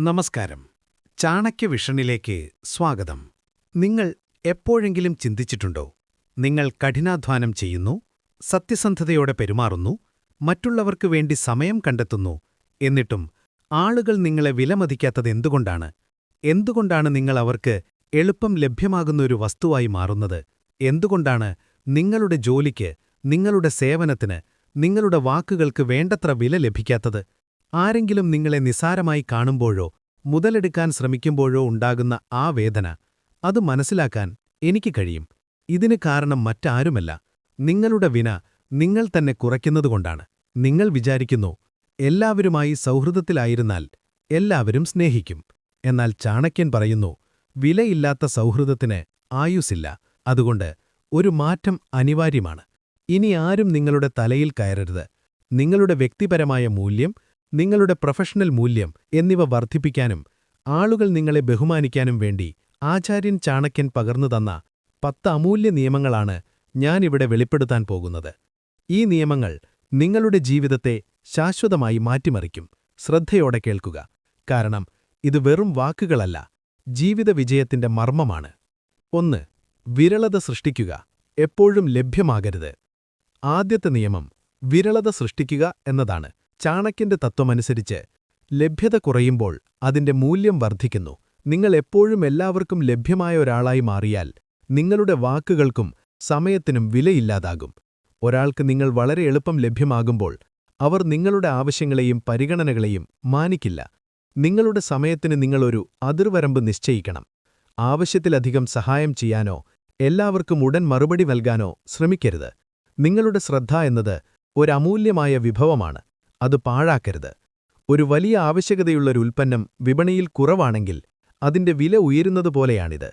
നമസ്കാരം. ചാണക്യ വിഷണിലേക്ക് സ്വാഗതം. നിങ്ങൾ എപ്പോഴെങ്കിലും ചിന്തിച്ചിട്ടുണ്ടോ? നിങ്ങൾ കഠിനാധ്വാനം ചെയ്യുന്നു സത്യസന്ധതയോടെ പെരുമാറുന്നു മറ്റുള്ളവർക്ക് വേണ്ടി സമയം കണ്ടെത്തുന്നു എന്നിട്ടും ആളുകൾ നിങ്ങളെ വിലമതിക്കാത്തതെന്തുകൊണ്ടാണ് എന്തുകൊണ്ടാണ്? നിങ്ങൾ അവർക്ക് എളുപ്പം ലഭ്യമാകുന്ന ഒരു വസ്തുവായി മാറുന്നത്? എന്തുകൊണ്ടാണ് നിങ്ങളുടെ ജോലിക്ക് നിങ്ങളുടെ സേവനത്തിന് നിങ്ങളുടെ വാക്കുകൾക്ക് വേണ്ടത്ര വില ലഭിക്കാത്തത്? ആരെങ്കിലും നിങ്ങളെ നിസാരമായി കാണുമ്പോഴോ മുതലെടുക്കാൻ ശ്രമിക്കുമ്പോഴോ ഉണ്ടാകുന്ന ആ വേദന അത് മനസ്സിലാക്കാൻ എനിക്ക് കഴിയും. ഇതിന് കാരണം മറ്റാരുമല്ല. നിങ്ങളുടെ വിന നിങ്ങൾ തന്നെ കുറയ്ക്കുന്നതുകൊണ്ടാണ്. നിങ്ങൾ വിചാരിക്കുന്നു എല്ലാവരുമായി സൗഹൃദത്തിലായിരുന്നാൽ എല്ലാവരും സ്നേഹിക്കും. എന്നാൽ ചാണക്യൻ പറയുന്നു വിലയില്ലാത്ത സൗഹൃദത്തിന് ആയുസില്ല അതുകൊണ്ട് ഒരു മാറ്റം അനിവാര്യമാണ്. ഇനി ആരും നിങ്ങളുടെ തലയിൽ കയറരുത്. നിങ്ങളുടെ വ്യക്തിപരമായ മൂല്യം നിങ്ങളുടെ പ്രൊഫഷണൽ മൂല്യം എന്നിവ വർദ്ധിപ്പിക്കാനും ആളുകൾ നിങ്ങളെ ബഹുമാനിക്കാനും വേണ്ടി ആചാര്യൻ ചാണക്യൻ പകർന്നു തന്ന പത്ത് അമൂല്യ നിയമങ്ങളാണ് ഞാനിവിടെ വെളിപ്പെടുത്താൻ പോകുന്നത്. ഈ നിയമങ്ങൾ നിങ്ങളുടെ ജീവിതത്തെ ശാശ്വതമായി മാറ്റിമറിക്കും. ശ്രദ്ധയോടെ കേൾക്കുക. കാരണം ഇത് വെറും വാക്കുകളല്ല ജീവിത വിജയത്തിന്റെ മർമ്മമാണ്. ഒന്ന് വിരളത സൃഷ്ടിക്കുക എപ്പോഴും ലഭ്യമാകരുത്. ആദ്യത്തെ നിയമം വിരളത സൃഷ്ടിക്കുക എന്നതാണ്. ചാണക്യന്റെ തത്വമനുസരിച്ച് ലഭ്യത കുറയുമ്പോൾ അതിന്റെ മൂല്യം വർദ്ധിക്കുന്നു. നിങ്ങൾ എപ്പോഴും എല്ലാവർക്കും ലഭ്യമായ ഒരാളായി മാറിയാൽ നിങ്ങളുടെ വാക്കുകൾക്കും സമയത്തിനും വിലയില്ലാതാകും. ഒരാൾക്ക് നിങ്ങൾ വളരെ എളുപ്പം ലഭ്യമാകുമ്പോൾ അവർ നിങ്ങളുടെ ആവശ്യങ്ങളെയും പരിഗണനകളെയും മാനിക്കില്ല. നിങ്ങളുടെ സമയത്തിന് നിങ്ങളൊരു അതിർവരമ്പ് നിശ്ചയിക്കണം. ആവശ്യത്തിലധികം സഹായം ചെയ്യാനോ എല്ലാവർക്കും ഉടൻ മറുപടി നൽകാനോ ശ്രമിക്കരുത്. നിങ്ങളുടെ ശ്രദ്ധ എന്നത് ഒരമൂല്യമായ വിഭവമാണ്. അത് പാഴാക്കരുത്. ഒരു വലിയ ആവശ്യകതയുള്ളൊരു ഉൽപ്പന്നം വിപണിയിൽ കുറവാണെങ്കിൽ അതിന്റെ വില ഉയരുന്നതുപോലെയാണിത്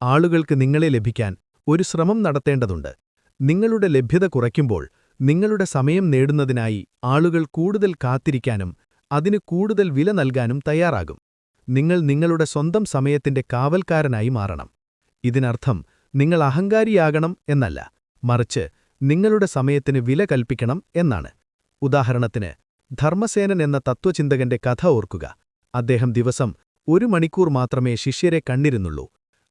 ആളുകൾക്ക് നിങ്ങളെ ലഭിക്കാൻ ഒരു ശ്രമം നടത്തേണ്ടതുണ്ട്. നിങ്ങളുടെ ലഭ്യത കുറയ്ക്കുമ്പോൾ നിങ്ങളുടെ സമയം നേടുന്നതിനായി ആളുകൾ കൂടുതൽ കാത്തിരിക്കാനും അതിന് കൂടുതൽ വില നൽകാനും തയ്യാറാകും. നിങ്ങൾ നിങ്ങളുടെ സ്വന്തം സമയത്തിന്റെ കാവൽക്കാരനായി മാറണം. ഇതിനർത്ഥം നിങ്ങൾ അഹങ്കാരിയാകണം എന്നല്ല മറിച്ച് നിങ്ങളുടെ സമയത്തിന് വില കൽപ്പിക്കണം എന്നാണ്. ഉദാഹരണത്തിന് ധർമ്മസേനൻ എന്ന തത്വചിന്തകന്റെ കഥ ഓർക്കുക. അദ്ദേഹം ദിവസം ഒരു മണിക്കൂർ മാത്രമേ ശിഷ്യരെ കണ്ണിരുന്നുള്ളൂ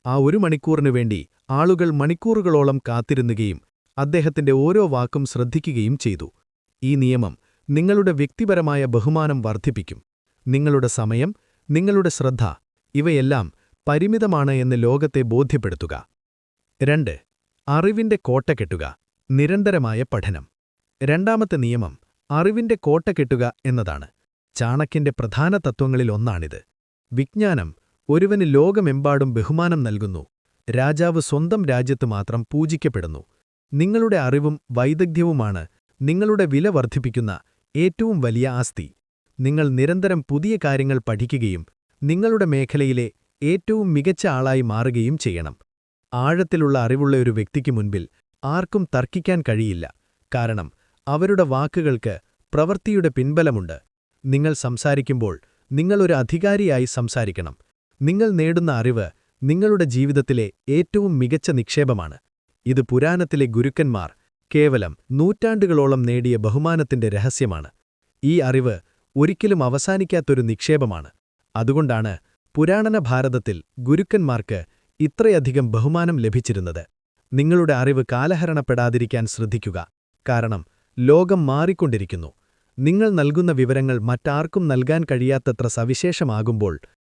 ആ ഒരു മണിക്കൂറിനു വേണ്ടി ആളുകൾ മണിക്കൂറുകളോളം കാത്തിരുന്നുകയും അദ്ദേഹത്തിന്റെ ഓരോ വാക്കും ശ്രദ്ധിക്കുകയും ചെയ്തു. ഈ നിയമം നിങ്ങളുടെ വ്യക്തിപരമായ ബഹുമാനം വർദ്ധിപ്പിക്കും. നിങ്ങളുടെ സമയം നിങ്ങളുടെ ശ്രദ്ധ ഇവയെല്ലാം പരിമിതമാണ് എന്ന് ലോകത്തെ ബോധ്യപ്പെടുത്തുക. രണ്ട് അറിവിന്റെ കോട്ട കെട്ടുക നിരന്തരമായ പഠനം. രണ്ടാമത്തെ നിയമം അറിവിന്റെ കോട്ട കെട്ടുക എന്നതാണ്. ചാണക്യന്റെ പ്രധാന തത്വങ്ങളിൽ ഒന്നാണിത്. വിജ്ഞാനം ഒരുവന് ലോകമെമ്പാടും ബഹുമാനം നൽകുന്നു. രാജാവ് സ്വന്തം രാജ്യത്ത് മാത്രം പൂജിക്കപ്പെടുന്നു. നിങ്ങളുടെ അറിവും വൈദഗ്ധ്യവുമാണ് നിങ്ങളുടെ വില വർദ്ധിപ്പിക്കുന്ന ഏറ്റവും വലിയ ആസ്തി. നിങ്ങൾ നിരന്തരം പുതിയ കാര്യങ്ങൾ പഠിക്കുകയും നിങ്ങളുടെ മേഖലയിലെ ഏറ്റവും മികച്ച ആളായി മാറുകയും ചെയ്യണം. ആഴത്തിലുള്ള അറിവുള്ള ഒരു വ്യക്തിക്ക് മുൻപിൽ ആർക്കും തർക്കിക്കാൻ കഴിയില്ല. കാരണം അവരുടെ വാക്കുകൾക്ക് പ്രവൃത്തിയുടെ പിൻബലമുണ്ട്. നിങ്ങൾ സംസാരിക്കുമ്പോൾ നിങ്ങളൊരു അധികാരിയായി സംസാരിക്കണം. നിങ്ങൾ നേടുന്ന അറിവ് നിങ്ങളുടെ ജീവിതത്തിലെ ഏറ്റവും മികച്ച നിക്ഷേപമാണ്. ഇത് പുരാണത്തിലെ ഗുരുക്കന്മാർ കേവലം നൂറ്റാണ്ടുകളോളം നേടിയ ബഹുമാനത്തിന്റെ രഹസ്യമാണ്. ഈ അറിവ് ഒരിക്കലും അവസാനിക്കാത്തൊരു നിക്ഷേപമാണ്. അതുകൊണ്ടാണ് പുരാണന ഭാരതത്തിൽ ഗുരുക്കന്മാർക്ക് ഇത്രയധികം ബഹുമാനം ലഭിച്ചിരുന്നത്. നിങ്ങളുടെ അറിവ് കാലഹരണപ്പെടാതിരിക്കാൻ ശ്രദ്ധിക്കുക. കാരണം ലോകം മാറിക്കൊണ്ടിരിക്കുന്നു. നിങ്ങൾ നൽകുന്ന വിവരങ്ങൾ മറ്റാർക്കും നൽകാൻ കഴിയാത്തത്ര സവിശേഷമാകുമ്പോൾ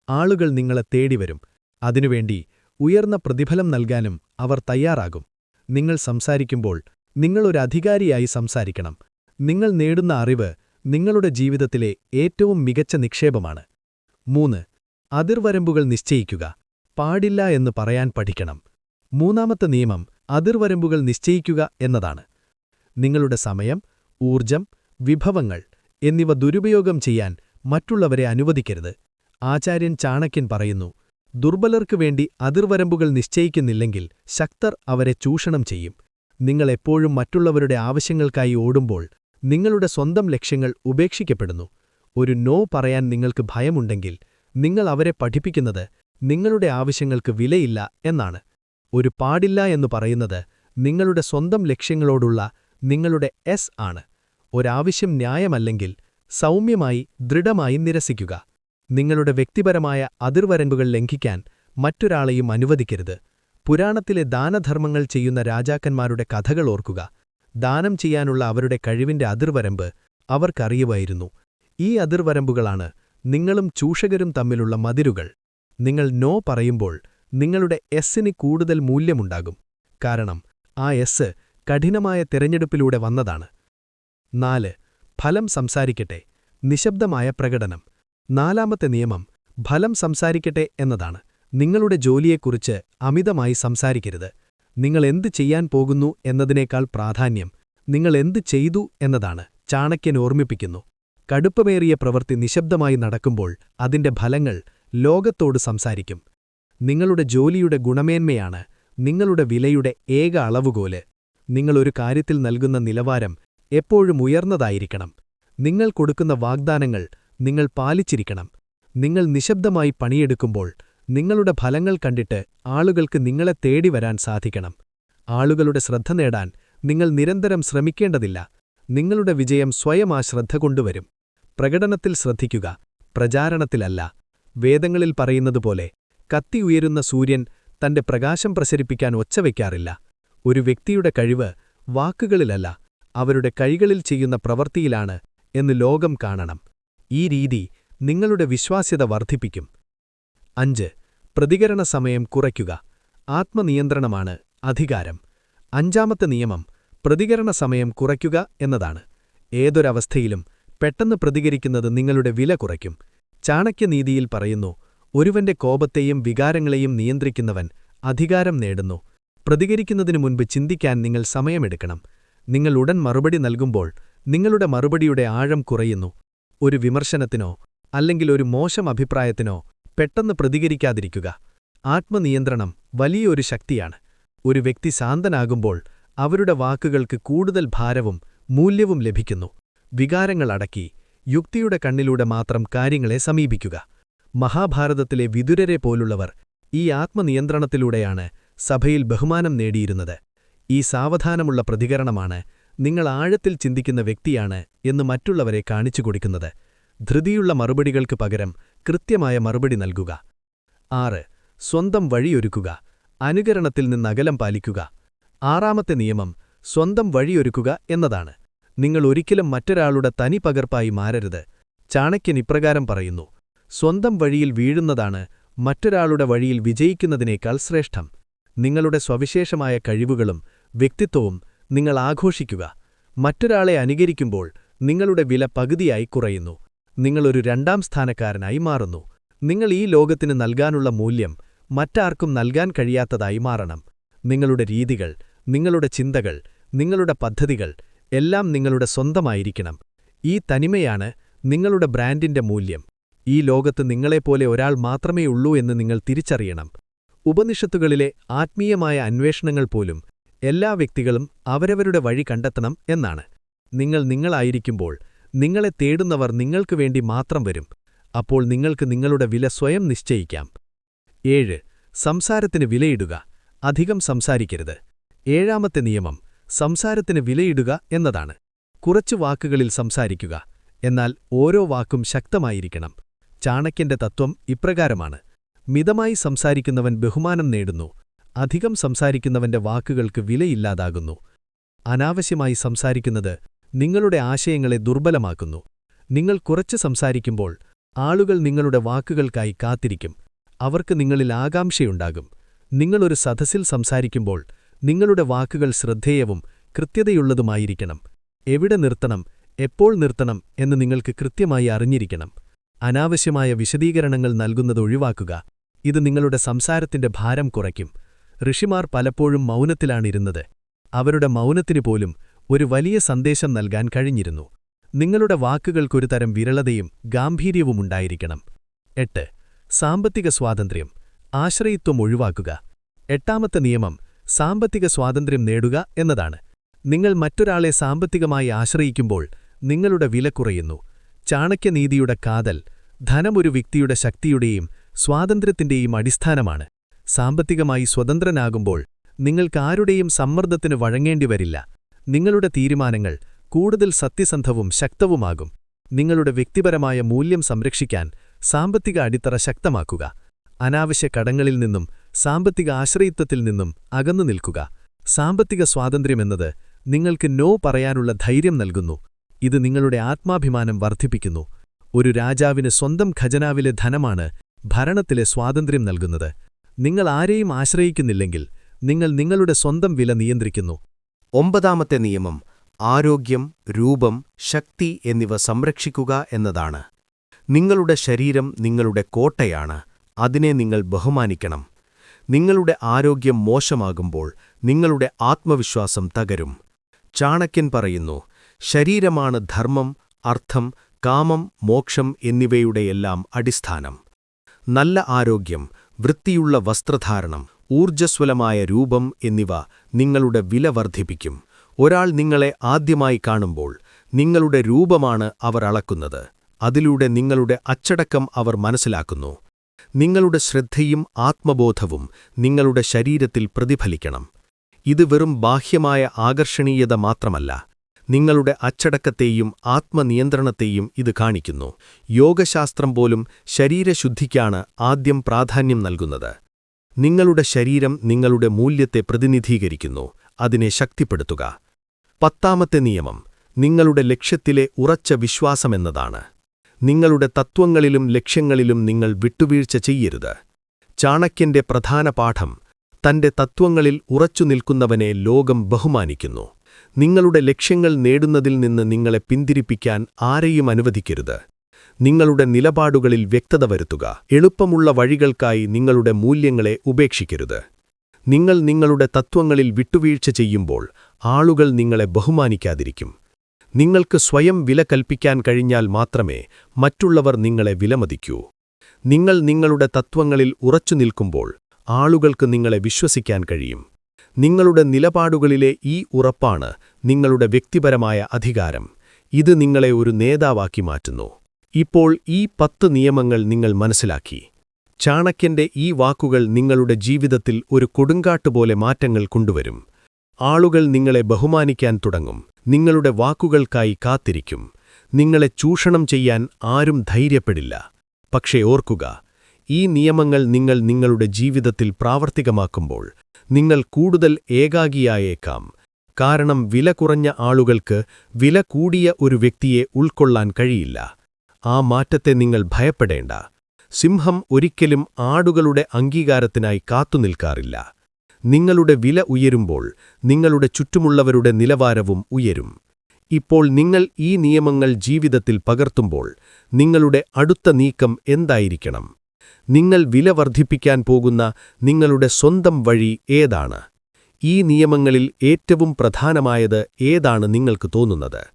ആളുകൾ നിങ്ങളെ തേടിവരും. അതിനുവേണ്ടി ഉയർന്ന പ്രതിഫലം നൽകാനും അവർ തയ്യാറാകും. നിങ്ങൾ സംസാരിക്കുമ്പോൾ നിങ്ങളൊരു അധികാരിയായി സംസാരിക്കണം. നിങ്ങൾ നേടുന്ന അറിവ് നിങ്ങളുടെ ജീവിതത്തിലെ ഏറ്റവും മികച്ച നിക്ഷേപമാണ്. മൂന്ന് അതിർവരമ്പുകൾ നിശ്ചയിക്കുക. പാടില്ല എന്ന് പറയാൻ പഠിക്കണം. മൂന്നാമത്തെ നിയമം അതിർവരമ്പുകൾ നിശ്ചയിക്കുക എന്നതാണ്. നിങ്ങളുടെ സമയം ഊർജം വിഭവങ്ങൾ എന്നിവ ദുരുപയോഗം ചെയ്യാൻ മറ്റുള്ളവരെ അനുവദിക്കരുത്. ആചാര്യൻ ചാണക്യൻ പറയുന്നു ദുർബലർക്കു വേണ്ടി അതിർവരമ്പുകൾ നിശ്ചയിക്കുന്നില്ലെങ്കിൽ ശക്തർ അവരെ ചൂഷണം ചെയ്യും. നിങ്ങൾ എപ്പോഴും മറ്റുള്ളവരുടെ ആവശ്യങ്ങൾക്കായി ഓടുമ്പോൾ നിങ്ങളുടെ സ്വന്തം ലക്ഷ്യങ്ങൾ ഉപേക്ഷിക്കപ്പെടുന്നു. ഒരു നോ പറയാൻ നിങ്ങൾക്ക് ഭയമുണ്ടെങ്കിൽ നിങ്ങൾ അവരെ പഠിപ്പിക്കുന്നത് നിങ്ങളുടെ ആവശ്യങ്ങൾക്ക് വിലയില്ല എന്നാണ്. ഒരു പാടില്ല എന്നു പറയുന്നത് നിങ്ങളുടെ സ്വന്തം ലക്ഷ്യങ്ങളോടുള്ള നിങ്ങളുടെ എസ് ആണ്. ഒരാവശ്യം ന്യായമല്ലെങ്കിൽ സൗമ്യമായി ദൃഢമായി നിരസിക്കുക. നിങ്ങളുടെ വ്യക്തിപരമായ അതിർവരമ്പുകൾ ലംഘിക്കാൻ മറ്റൊരാളെയും അനുവദിക്കരുത്. പുരാണത്തിലെ ദാനധർമ്മങ്ങൾ ചെയ്യുന്ന രാജാക്കന്മാരുടെ കഥകൾ ഓർക്കുക. ദാനം ചെയ്യാനുള്ള അവരുടെ കഴിവിന്റെ അതിർവരമ്പ് അവർക്കറിയുമായിരുന്നു ഈ അതിർവരമ്പുകളാണ് നിങ്ങളും ചൂഷകരും തമ്മിലുള്ള മതിരുകൾ നിങ്ങൾ നോ പറയുമ്പോൾ നിങ്ങളുടെ എസ്സിന് കൂടുതൽ മൂല്യമുണ്ടാകും. കാരണം ആ എസ് കഠിനമായ തിരഞ്ഞെടുപ്പിലൂടെ വന്നതാണ്. നാല് ഫലം സംസാരിക്കട്ടെ നിശബ്ദമായ പ്രകടനം. നാലാമത്തെ നിയമം ഫലം സംസാരിക്കട്ടെ എന്നതാണ്. നിങ്ങളുടെ ജോലിയെക്കുറിച്ച് അമിതമായി സംസാരിക്കരുത്. നിങ്ങൾ എന്ത് ചെയ്യാൻ പോകുന്നു എന്നതിനേക്കാൾ പ്രാധാന്യം നിങ്ങൾ എന്ത് ചെയ്തു എന്നതാണ് ചാണക്യൻ ഓർമ്മിപ്പിക്കുന്നു. കടുപ്പമേറിയ പ്രവൃത്തി നിശബ്ദമായി നടക്കുമ്പോൾ അതിന്റെ ഫലങ്ങൾ ലോകത്തോട് സംസാരിക്കും. നിങ്ങളുടെ ജോലിയുടെ ഗുണമേന്മയാണ് നിങ്ങളുടെ വിലയുടെ ഏക അളവുകോൽ. നിങ്ങളൊരു കാര്യത്തിൽ നൽകുന്ന നിലവാരം എപ്പോഴും ഉയർന്നതായിരിക്കണം. നിങ്ങൾ കൊടുക്കുന്ന വാഗ്ദാനങ്ങൾ നിങ്ങൾ പാലിച്ചിരിക്കണം. നിങ്ങൾ നിശബ്ദമായി പണിയെടുക്കുമ്പോൾ നിങ്ങളുടെ ഫലങ്ങൾ കണ്ടിട്ട് ആളുകൾക്ക് നിങ്ങളെ തേടി വരാൻ സാധിക്കണം. ആളുകളുടെ ശ്രദ്ധ നേടാൻ നിങ്ങൾ നിരന്തരം ശ്രമിക്കേണ്ടതില്ല. നിങ്ങളുടെ വിജയം സ്വയം ആ ശ്രദ്ധ കൊണ്ടുവരും. പ്രകടനത്തിൽ ശ്രദ്ധിക്കുക. പ്രചാരണത്തിലല്ല. വേദങ്ങളിൽ പറയുന്നതുപോലെ കത്തി ഉയരുന്ന സൂര്യൻ തന്റെ പ്രകാശം പ്രസരിപ്പിക്കാൻ ഒച്ചവയ്ക്കാറില്ല ഒരു വ്യക്തിയുടെ കഴിവ് വാക്കുകളിലല്ല അവരുടെ കൈകളിൽ ചെയ്യുന്ന പ്രവൃത്തിയിലാണ് എന്ന് ലോകം കാണണം. ഈ രീതി നിങ്ങളുടെ വിശ്വാസ്യത വർദ്ധിപ്പിക്കും. അഞ്ച് പ്രതികരണ സമയം കുറയ്ക്കുക. ആത്മനിയന്ത്രണമാണ് അധികാരം. അഞ്ചാമത്തെ നിയമം പ്രതികരണ സമയം കുറയ്ക്കുക എന്നതാണ്. ഏതൊരവസ്ഥയിലും പെട്ടെന്ന് പ്രതികരിക്കുന്നത് നിങ്ങളുടെ വില കുറയ്ക്കും. ചാണക്യനീതിയിൽ പറയുന്നു ഒരുവന്റെ കോപത്തെയും വികാരങ്ങളെയും നിയന്ത്രിക്കുന്നവൻ അധികാരം നേടുന്നു. പ്രതികരിക്കുന്നതിനു മുൻപ് ചിന്തിക്കാൻ നിങ്ങൾ സമയമെടുക്കണം. നിങ്ങൾ ഉടൻ മറുപടി നൽകുമ്പോൾ നിങ്ങളുടെ മറുപടിയുടെ ആഴം കുറയുന്നു. ഒരു വിമർശനത്തിനോ അല്ലെങ്കിൽ ഒരു മോശം അഭിപ്രായത്തിനോ പെട്ടെന്ന് പ്രതികരിക്കാതിരിക്കുക. ആത്മനിയന്ത്രണം വലിയൊരു ശക്തിയാണ്. ഒരു വ്യക്തി ശാന്തനാകുമ്പോൾ അവരുടെ വാക്കുകൾക്ക് കൂടുതൽ ഭാരവും മൂല്യവും ലഭിക്കുന്നു. വികാരങ്ങൾ അടക്കി യുക്തിയുടെ കണ്ണിലൂടെ മാത്രം കാര്യങ്ങളെ സമീപിക്കുക. മഹാഭാരതത്തിലെ വിതുരരെ പോലുള്ളവർ ഈ ആത്മനിയന്ത്രണത്തിലൂടെയാണ് സഭയിൽ ബഹുമാനം നേടിയിരുന്നത്. ഈ സാവധാനമുള്ള പ്രതികരണമാണ് നിങ്ങൾ ആഴത്തിൽ ചിന്തിക്കുന്ന വ്യക്തിയാണ് എന്ന് മറ്റുള്ളവരെ കാണിച്ചു കൊടുക്കുന്നത്. ധൃതിയുള്ള മറുപടികൾക്ക് പകരം കൃത്യമായ മറുപടി നൽകുക. ആറ്. സ്വന്തം വഴിയൊരുക്കുക. അനുകരണത്തിൽ നിന്നകലം പാലിക്കുക. ആറാമത്തെ നിയമം സ്വന്തം വഴിയൊരുക്കുക എന്നതാണ്. നിങ്ങൾ ഒരിക്കലും മറ്റൊരാളുടെ തനി പകർപ്പായി മാറരുത്. ചാണക്യൻ ഇപ്രകാരം പറയുന്നു. സ്വന്തം വഴിയിൽ വീഴുന്നതാണ് മറ്റൊരാളുടെ വഴിയിൽ വിജയിക്കുന്നതിനേക്കാൾ ശ്രേഷ്ഠം. നിങ്ങളുടെ സവിശേഷമായ കഴിവുകളും വ്യക്തിത്വവും നിങ്ങൾ ആഘോഷിക്കുക. മറ്റൊരാളെ അനുകരിക്കുമ്പോൾ നിങ്ങളുടെ വില പകുതിയായി കുറയുന്നു. നിങ്ങളൊരു രണ്ടാം സ്ഥാനക്കാരനായി മാറുന്നു. നിങ്ങൾ ഈ ലോകത്തിന് നൽകാനുള്ള മൂല്യം മറ്റാർക്കും നൽകാൻ കഴിയാത്തതായി മാറണം. നിങ്ങളുടെ രീതികൾ നിങ്ങളുടെ ചിന്തകൾ നിങ്ങളുടെ പദ്ധതികൾ എല്ലാം നിങ്ങളുടെ സ്വന്തമായിരിക്കണം. ഈ തനിമയാണ് നിങ്ങളുടെ ബ്രാൻഡിന്റെ മൂല്യം. ഈ ലോകത്ത് നിങ്ങളെപ്പോലെ ഒരാൾ മാത്രമേ ഉള്ളൂ എന്ന് നിങ്ങൾ തിരിച്ചറിയണം. ഉപനിഷത്തുകളിലെ ആത്മീയമായ അന്വേഷണങ്ങൾ പോലും എല്ലാ വ്യക്തികളും അവരവരുടെ വഴി കണ്ടെത്തണം എന്നാണ്. നിങ്ങൾ നിങ്ങളായിരിക്കുമ്പോൾ നിങ്ങളെ തേടുന്നവർ നിങ്ങൾക്കു വേണ്ടി മാത്രം വരും. അപ്പോൾ നിങ്ങൾക്ക് നിങ്ങളുടെ വില സ്വയം നിശ്ചയിക്കാം. ഏഴ് സംസാരത്തിന് വിലയിടുക. അധികം സംസാരിക്കരുത്. ഏഴാമത്തെ നിയമം സംസാരത്തിന് വിലയിടുക എന്നതാണ്. കുറച്ചു വാക്കുകളിൽ സംസാരിക്കുക. എന്നാൽ ഓരോ വാക്കും ശക്തമായിരിക്കണം. ചാണക്യന്റെ തത്വം ഇപ്രകാരമാണ്. മിതമായി സംസാരിക്കുന്നവൻ ബഹുമാനം നേടുന്നു അധികം സംസാരിക്കുന്നവന്റെ വാക്കുകൾക്ക് വിലയില്ലാതാകുന്നു. അനാവശ്യമായി സംസാരിക്കുന്നത് നിങ്ങളുടെ ആശയങ്ങളെ ദുർബലമാക്കുന്നു. നിങ്ങൾ കുറച്ച് സംസാരിക്കുമ്പോൾ ആളുകൾ നിങ്ങളുടെ വാക്കുകൾക്കായി കാത്തിരിക്കും അവർക്ക് നിങ്ങളിൽ ആകാംക്ഷയുണ്ടാകും. നിങ്ങളൊരു സദസ്സിൽ സംസാരിക്കുമ്പോൾ നിങ്ങളുടെ വാക്കുകൾ ശ്രദ്ധേയവും കൃത്യതയുള്ളതുമായിരിക്കണം. എവിടെ നിർത്തണം എപ്പോൾ നിർത്തണം എന്ന് നിങ്ങൾക്ക് കൃത്യമായി അറിഞ്ഞിരിക്കണം. അനാവശ്യമായ വിശദീകരണങ്ങൾ നൽകുന്നത് ഒഴിവാക്കുക. ഇത് നിങ്ങളുടെ സംസാരത്തിന്റെ ഭാരം കുറയ്ക്കും. ഋഷിമാർ പലപ്പോഴും മൗനത്തിലാണിരുന്നത്. അവരുടെ മൗനത്തിനു പോലും ഒരു വലിയ സന്ദേശം നൽകാൻ കഴിഞ്ഞിരുന്നു. നിങ്ങളുടെ വാക്കുകൾക്കൊരു തരം വിരളതയും ഗാംഭീര്യവുമുണ്ടായിരിക്കണം എട്ട്. സാമ്പത്തിക സ്വാതന്ത്ര്യം. ആശ്രയിത്വം ഒഴിവാക്കുക. എട്ടാമത്തെ നിയമം സാമ്പത്തിക സ്വാതന്ത്ര്യം നേടുക എന്നതാണ്. നിങ്ങൾ മറ്റൊരാളെ സാമ്പത്തികമായി ആശ്രയിക്കുമ്പോൾ നിങ്ങളുടെ വില കുറയുന്നു. ചാണക്യനീതിയുടെ കാതൽ ധനമൊരു വ്യക്തിയുടെ ശക്തിയുടെയും സ്വാതന്ത്ര്യത്തിന്റെയും അടിസ്ഥാനമാണ്. സാമ്പത്തികമായി സ്വതന്ത്രനാകുമ്പോൾ നിങ്ങൾക്കാരുടെയും സമ്മർദ്ദത്തിന് വഴങ്ങേണ്ടി വരില്ല നിങ്ങളുടെ തീരുമാനങ്ങൾ കൂടുതൽ സത്യസന്ധവും ശക്തവുമാകും. നിങ്ങളുടെ വ്യക്തിപരമായ മൂല്യം സംരക്ഷിക്കാൻ സാമ്പത്തിക അടിത്തറ ശക്തമാക്കുക. അനാവശ്യ കടങ്ങളിൽ നിന്നും സാമ്പത്തിക ആശ്രയിത്വത്തിൽ നിന്നും അകന്നു നിൽക്കുക. സാമ്പത്തിക സ്വാതന്ത്ര്യമെന്നത് നിങ്ങൾക്ക് നോ പറയാനുള്ള ധൈര്യം നൽകുന്നു. ഇത് നിങ്ങളുടെ ആത്മാഭിമാനം വർദ്ധിപ്പിക്കുന്നു. ഒരു രാജാവിന് സ്വന്തം ഖജനാവിലെ ധനമാണ് ഭരണത്തിലെ സ്വാതന്ത്ര്യം നൽകുന്നത്. നിങ്ങൾ ആരെയും ആശ്രയിക്കുന്നില്ലെങ്കിൽ നിങ്ങൾ നിങ്ങളുടെ സ്വന്തം വില നിയന്ത്രിക്കുന്നു. ഒമ്പതാമത്തെ നിയമം ആരോഗ്യം രൂപം ശക്തി എന്നിവ സംരക്ഷിക്കുക എന്നതാണ്. നിങ്ങളുടെ ശരീരം നിങ്ങളുടെ കോട്ടയാണ് അതിനെ നിങ്ങൾ ബഹുമാനിക്കണം. നിങ്ങളുടെ ആരോഗ്യം മോശമാകുമ്പോൾ നിങ്ങളുടെ ആത്മവിശ്വാസം തകരും. ചാണക്യൻ പറയുന്നു ശരീരമാണ് ധർമ്മം അർത്ഥം കാമം മോക്ഷം എന്നിവയുടെയെല്ലാം അടിസ്ഥാനം. നല്ല ആരോഗ്യം വൃത്തിയുള്ള വസ്ത്രധാരണം ഊർജസ്വലമായ രൂപം എന്നിവ നിങ്ങളുടെ വില വർദ്ധിപ്പിക്കും. ഒരാൾ നിങ്ങളെ ആദ്യമായി കാണുമ്പോൾ നിങ്ങളുടെ രൂപമാണ് അവർ അളക്കുന്നത്. അതിലൂടെ നിങ്ങളുടെ അച്ചടക്കം അവർ മനസ്സിലാക്കുന്നു. നിങ്ങളുടെ ശ്രദ്ധയും ആത്മബോധവും നിങ്ങളുടെ ശരീരത്തിൽ പ്രതിഫലിക്കണം. ഇത് വെറും ബാഹ്യമായ ആകർഷണീയത മാത്രമല്ല നിങ്ങളുടെ അച്ചടക്കത്തെയും ആത്മനിയന്ത്രണത്തെയും ഇത് കാണിക്കുന്നു. യോഗശാസ്ത്രം പോലും ശരീരശുദ്ധിക്കാണ് ആദ്യം പ്രാധാന്യം നൽകുന്നത്. നിങ്ങളുടെ ശരീരം നിങ്ങളുടെ മൂല്യത്തെ പ്രതിനിധീകരിക്കുന്നു. അതിനെ ശക്തിപ്പെടുത്തുക. പത്താമത്തെ നിയമം. നിങ്ങളുടെ ലക്ഷ്യത്തിലെ ഉറച്ച വിശ്വാസമെന്നതാണ് നിങ്ങളുടെ തത്വങ്ങളിലും ലക്ഷ്യങ്ങളിലും നിങ്ങൾ വിട്ടുവീഴ്ച ചെയ്യരുത്. ചാണക്യന്റെ പ്രധാന പാഠം. തന്റെ തത്വങ്ങളിൽ ഉറച്ചു നിൽക്കുന്നവനെ ലോകം ബഹുമാനിക്കുന്നു. നിങ്ങളുടെ ലക്ഷ്യങ്ങൾ നേടുന്നതിൽ നിന്ന് നിങ്ങളെ പിന്തിരിപ്പിക്കാൻ ആരെയും അനുവദിക്കരുത്. നിങ്ങളുടെ നിലപാടുകളിൽ വ്യക്തത വരുത്തുക. എളുപ്പമുള്ള വഴികൾക്കായി നിങ്ങളുടെ മൂല്യങ്ങളെ ഉപേക്ഷിക്കരുത്. നിങ്ങൾ നിങ്ങളുടെ തത്വങ്ങളിൽ വിട്ടുവീഴ്ച ചെയ്യുമ്പോൾ ആളുകൾ നിങ്ങളെ ബഹുമാനിക്കാതിരിക്കും. നിങ്ങൾക്ക് സ്വയം വില കൽപ്പിക്കാൻ കഴിഞ്ഞാൽ മാത്രമേ മറ്റുള്ളവർ നിങ്ങളെ വിലമതിക്കൂ. നിങ്ങൾ നിങ്ങളുടെ തത്വങ്ങളിൽ ഉറച്ചു നിൽക്കുമ്പോൾ ആളുകൾക്ക് നിങ്ങളെ വിശ്വസിക്കാൻ കഴിയും. നിങ്ങളുടെ നിലപാടുകളിലെ ഈ ഉറപ്പാണ് നിങ്ങളുടെ വ്യക്തിപരമായ അധികാരം. ഇത് നിങ്ങളെ ഒരു നേതാവാക്കി മാറ്റുന്നു. ഇപ്പോൾ ഈ പത്ത് നിയമങ്ങൾ നിങ്ങൾ മനസ്സിലാക്കി. ചാണക്യന്റെ ഈ വാക്കുകൾ നിങ്ങളുടെ ജീവിതത്തിൽ ഒരു കൊടുങ്കാട്ടുപോലെ മാറ്റങ്ങൾ കൊണ്ടുവരും. ആളുകൾ നിങ്ങളെ ബഹുമാനിക്കാൻ തുടങ്ങും. നിങ്ങളുടെ വാക്കുകൾക്കായി കാത്തിരിക്കും. നിങ്ങളെ ചൂഷണം ചെയ്യാൻ ആരും ധൈര്യപ്പെടില്ല. പക്ഷേ ഓർക്കുക ഈ നിയമങ്ങൾ നിങ്ങൾ നിങ്ങളുടെ ജീവിതത്തിൽ പ്രാവർത്തികമാക്കുമ്പോൾ നിങ്ങൾ കൂടുതൽ ഏകാഗിയായേക്കാം. കാരണം വില കുറഞ്ഞ ആളുകൾക്ക് വില കൂടിയ ഒരു വ്യക്തിയെ ഉൾക്കൊള്ളാൻ കഴിയില്ല. ആ മാറ്റത്തെ നിങ്ങൾ ഭയപ്പെടേണ്ട. സിംഹം ഒരിക്കലും ആടുകളുടെ അംഗീകാരത്തിനായി കാത്തുനിൽക്കാറില്ല നിങ്ങളുടെ വില ഉയരുമ്പോൾ നിങ്ങളുടെ ചുറ്റുമുള്ളവരുടെ നിലവാരവും ഉയരും. ഇപ്പോൾ നിങ്ങൾ ഈ നിയമങ്ങൾ ജീവിതത്തിൽ പകർത്തുമ്പോൾ നിങ്ങളുടെ അടുത്ത നീക്കം എന്തായിരിക്കണം? നിങ്ങൾ വില വർദ്ധിപ്പിക്കാൻ പോകുന്ന നിങ്ങളുടെ സ്വന്തം വഴി ഏതാണ്? ഈ നിയമങ്ങളിൽ ഏറ്റവും പ്രധാനമായത് ഏതാണ് നിങ്ങൾക്ക് തോന്നുന്നത്?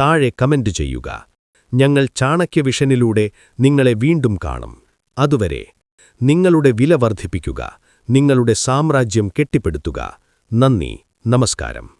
താഴെ കമന്റ് ചെയ്യുക. ഞങ്ങൾ ചാണക്യവിഷനിലൂടെ നിങ്ങളെ വീണ്ടും കാണും. അതുവരെ നിങ്ങളുടെ വില വർദ്ധിപ്പിക്കുക. നിങ്ങളുടെ സാമ്രാജ്യം കെട്ടിപ്പടുത്തുക. നന്ദി. നമസ്കാരം.